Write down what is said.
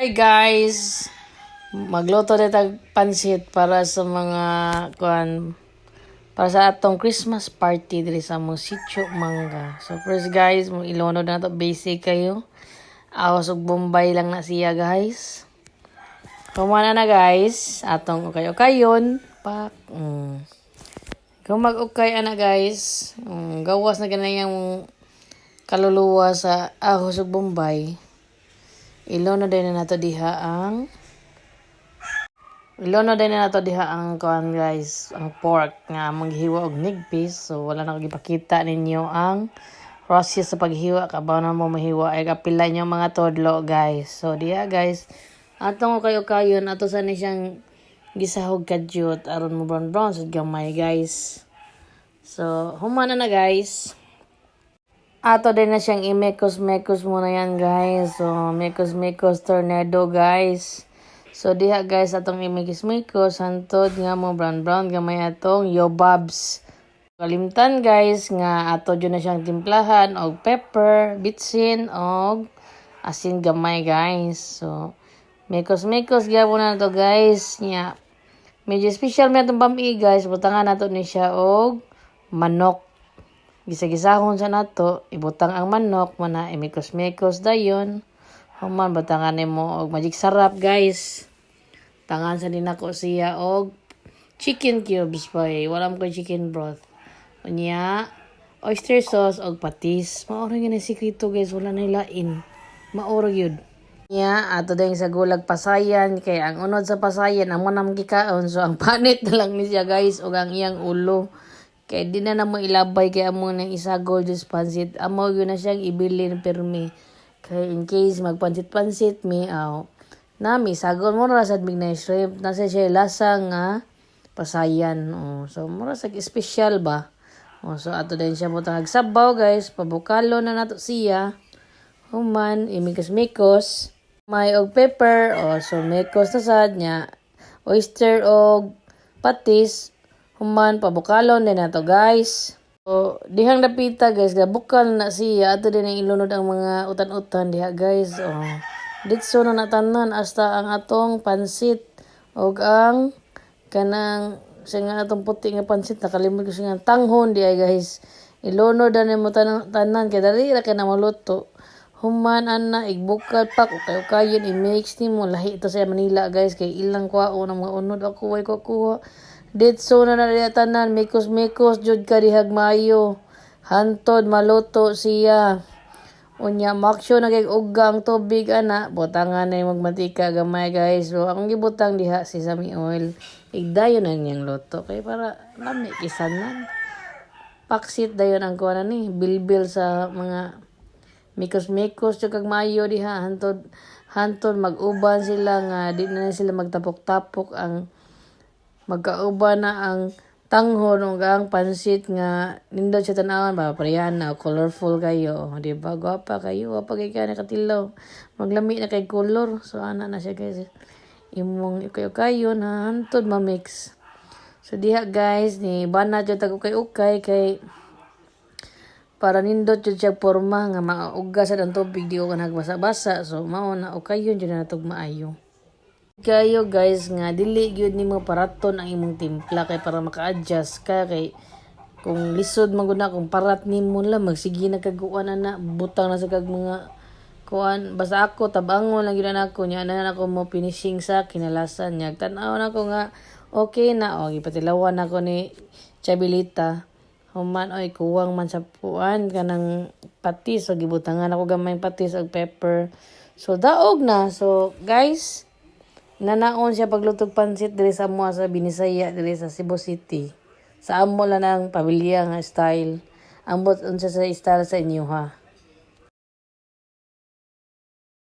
Hi guys! Magluto na tag pansit para sa mga kuan para sa atong Christmas party diri sa mong sitio mangga. So first guys, mo ilunod na to basic kayo. Awas ug bombay lang na siya guys. Kumana na guys, atong ukay-ukayon. Pak. Mm. Kung mag-ukay ana guys, mm, gawas na ganayang kaluluwa sa ahos ug bombay. Ilono din na nato diha ang Ilono din na nato diha ang kuan guys, ang pork nga maghiwa og nigpis. So wala na gipakita ninyo ang process sa paghiwa kabaw na mo mahiwa ay kapila nyo mga todlo guys. So diha guys, atong kayo kayon ato sa ni siyang gisahog kadyot aron mo brown brown sa gamay guys. So humana na guys. Ato din na siyang imekos-mekos muna yan guys. So, mekos-mekos tornado guys. So, diha guys atong imekos-mekos. Hantod nga mo brown-brown gamay atong yobabs. Kalimtan guys nga ato dyan na siyang timplahan og pepper, bitsin og asin gamay guys. So, mekos-mekos gyapon na to guys. Nya, medyo special may atong bami guys. Butangan nato ni siya og manok Gisa-gisahon sa nato, ibutang ang manok, mana imikos-mikos dayon. Human, butangan mo og magic sarap, guys. Tangan sa din ako siya og chicken cubes pa eh. Wala mo ko chicken broth. Unya, oyster sauce og patis. Maoro yun ang sikrito, guys. Wala na ilain. Maoro yun. Nya, ato din sa gulag pasayan. Kay ang unod sa pasayan, ang manam gikaon. So, ang panit na lang ni siya, guys. Og ang iyang ulo. Kaya di na namo ilabay kaya mo ng isa gorgeous pansit. Amo yun na siyang ibili ng permi. Kaya in case magpansit-pansit mi, aw. Nami, sagol mo na sa mig na shrimp. Nasa siya lasa nga pasayan. Oh. So, mura sa special ba? Oh, so, ato din siya mo tangag sabaw, guys. Pabukalo na nato siya. Human, imikos-mikos. May og pepper. Oh, so, mikos na sad niya. Oyster og patis human pabukalon din nato guys. So dihang napita guys gabukal na siya. Ato din ang ilunod ang mga utan-utan diha guys. Oh. Ditso na natanan hasta ang atong pansit. Og ang kanang sa nga atong puti nga pansit nakalimot ko siya nga tanghon diha guys. Ilunod na mo tanan, tanan kay dali ra kay na maluto human ana igbukal pak okay kayon i-mix ni mo lahi ito sa Manila guys kay ilang kwao ng mga unod ako way ko kuha Ditso na na diya tanan, mikos-mikos, jud ka dihag mayo. Hantod, maluto siya. Unya, maksyo na kay ugang tubig, ana. Butangan na yung magmatika gamay, guys. So, ang gibutang diha si sesame oil. Igdayo na niyang luto. Kaya para, lami, kisanan. Paksit dayon ang kuha ni. Bilbil sa mga mikos-mikos, jud kag diha. Hantod, hantod, mag-uban sila nga. Di na sila magtapok-tapok ang magkauba na ang tanghon ug ang pansit nga nindot siya tanawan ba parehan na colorful kayo. Di ba? Gwapa kayo wa kay kana katilaw maglami na kay color. So ana na siya guys. Imong kayo kayo na hantod ma-mix. So diha guys ni bana jud tag kay ukay kay para nindot jud siya porma nga maugasan ang tubig di ko nagbasa-basa. So mao na ukayon jud na tug maayo kayo guys nga dili gyud nimo paraton ang imong timpla kay para maka-adjust ka kay kung lisod man gud na kung parat nimo lang magsige na kaguan na butang na sa kag mga kuan. Basta ako tabangon lang gyud na ako nya na ako mo finishing sa kinalasan nya tan-aw na ko nga okay na o gipatilawan ako ni Chabilita. Human oy kuwang man sa puan kanang patis o gibutangan ako gamay patis og pepper. So daog na. So guys Nanaon siya paglutog pansit diri sa amo sa Binisaya diri sa Cebu City. Sa amo lang ng pamilya nga style. Ambot unsa sa style sa inyo ha.